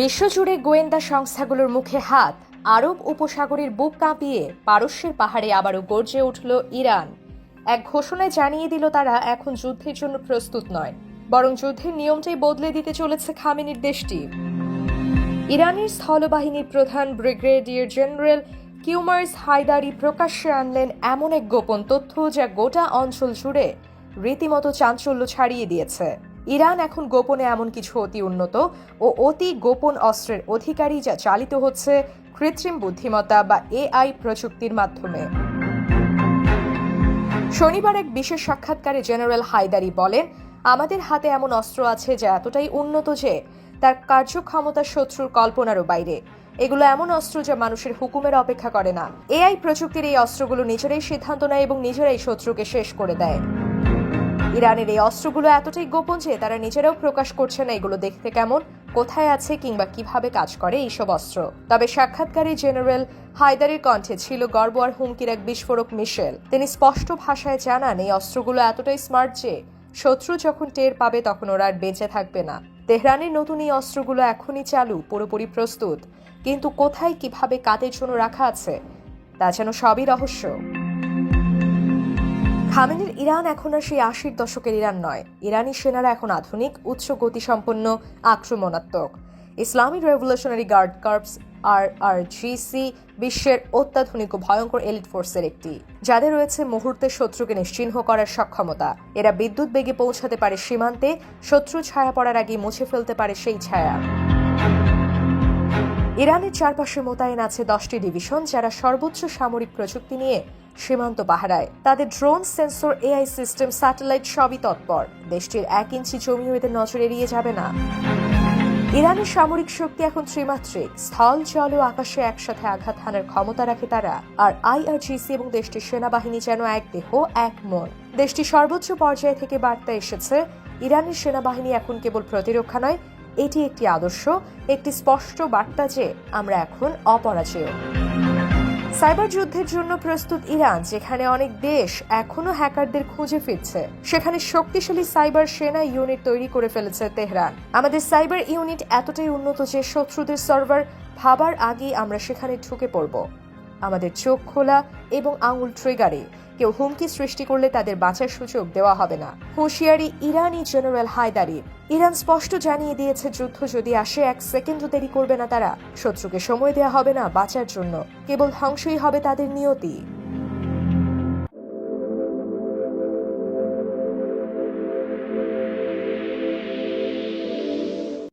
বিশ্বজুড়ে গোয়েন্দা সংস্থাগুলোর মুখে হাত, আরব উপসাগরের বুক কাঁপিয়ে পারস্যের পাহাড়ে আবারও গর্জে উঠল ইরান। এক ঘোষণায় জানিয়ে দিল তারা, এখন যুদ্ধের জন্য প্রস্তুত নয়, বরং যুদ্ধের নিয়মটাই বদলে দিতে চলেছে খামেনির দেশটি। ইরানের স্থলবাহিনীর প্রধান ব্রিগেডিয়ার জেনারেল কিউমার্স হায়দারি প্রকাশ্যে আনলেন এমন এক গোপন তথ্য যা গোটা অঞ্চল জুড়ে রীতিমতো চাঞ্চল্য ছাড়িয়ে দিয়েছে। ইরান এখন গোপনে এমন কিছু অতি উন্নত ও অতি গোপন অস্ত্রের অধিকারী যা চালিত হচ্ছে কৃত্রিম বুদ্ধিমত্তা বা এআই প্রযুক্তির মাধ্যমে। শনিবার এক বিশেষ সাক্ষাৎকারে জেনারেল হায়দারি বলেন, আমাদের হাতে এমন অস্ত্র আছে যা এতটাই উন্নত যে তার কার্যক্ষমতা শত্রুর কল্পনারও বাইরে। এগুলো এমন অস্ত্র যা মানুষের হুকুমের অপেক্ষা করে না। এআই প্রযুক্তির এই অস্ত্রগুলো নিজেরাই সিদ্ধান্ত নেয় এবং নিজেরাই শত্রুকে শেষ করে দেয়। ইরানের এই অস্ত্রগুলো এতটাই গোপন যে তারা নিজেরাও প্রকাশ করছে না এগুলো দেখতে কেমন, কোথায় আছে কিংবা কীভাবে কাজ করে এইসব অস্ত্র। তবে সাক্ষাৎকারী জেনারেল হায়দারের কণ্ঠে ছিল গর্ব আর হুমকির এক বিস্ফোরক মিশেল। তিনি স্পষ্ট ভাষায় জানান, এই অস্ত্রগুলো এতটাই স্মার্ট যে শত্রু যখন টের পাবে তখন ওরা আর বেঁচে থাকবে না। তেহরানের নতুন এই অস্ত্রগুলো এখনই চালু, পুরোপুরি প্রস্তুত। কিন্তু কোথায় কীভাবে কাদের জন্য রাখা আছে, তা যেন সবই রহস্য। খামেনির ইরান এখন আর সেই আশির দশকের ইরান নয়। ইরানি সেনারা এখন আধুনিক, উচ্চ গতিসম্পন্ন, আক্রমণাত্মক। ইসলামিক রেভলিউশনারি গার্ড কর্পস আর আর জিসি বিশ্বের অত্যাধুনিক ও ভয়ঙ্কর এলিট ফোর্সের একটি, যাদের রয়েছে মুহূর্তে শত্রুকে নিশ্চিহ্ন করার সক্ষমতা। এরা বিদ্যুৎ বেগে পৌঁছাতে পারে সীমান্তে শত্রু ছায়া পড়ার আগে মুছে ফেলতে পারে সেই ছায়া। ইরানের চারপাশে মোতায়েন আছে দশটি ডিভিশন যারা সর্বোচ্চ সামরিক প্রযুক্তি নিয়ে সীমান্ত পাহারায়। তাদের drone, sensor, AI system, satellite সবই তৎপর। দেশটির এক ইঞ্চি জমিও এদের নজর এড়িয়ে যাবে না। ইরানের সামরিক শক্তি এখন ত্রিমাত্রিক। স্থল, জল ও আকাশে একসাথে আঘাত হানার ক্ষমতা রাখে তারা। আর আইআরজিসি এবং দেশটির সেনাবাহিনী যেন এক দেহ, এক মন। দেশটির সর্বোচ্চ পর্যায়ে থেকে বার্তা এসেছে, ইরানের সেনাবাহিনী এখন কেবল প্রতিরক্ষা নয় এটি একটি আদর্শ, একটি স্পষ্ট বার্তা যে আমরা এখন অপরাজেয়। সাইবার যুদ্ধের জন্য প্রস্তুত ইরান, যেখানে অনেক দেশ এখনও হ্যাকারদের খুঁজে ফিরছে, সেখানে শক্তিশালী সাইবার সেনা ইউনিট তৈরি করে ফেলেছে তেহরান। আমাদের সাইবার ইউনিট এতটাই উন্নত যে শত্রুদের সার্ভার ভাবার আগেই আমরা সেখানে ঢুকে পড়ব। আমাদের চোখ খোলা এবং আঙুল ট্রিগারে কেউ হুমকি সৃষ্টি করলে তাদের বাঁচার সুযোগ দেওয়া হবে না। হুঁশিয়ারি ইরানি জেনারেল হায়দারি ইরান স্পষ্ট জানিয়ে দিয়েছে, যুদ্ধ যদি আসে, এক সেকেন্ডও দেরি করবে না তারা। শত্রুকে সময় দেওয়া হবে না বাঁচার জন্য। কেবল ধ্বংসই হবে তাদের নিয়তি।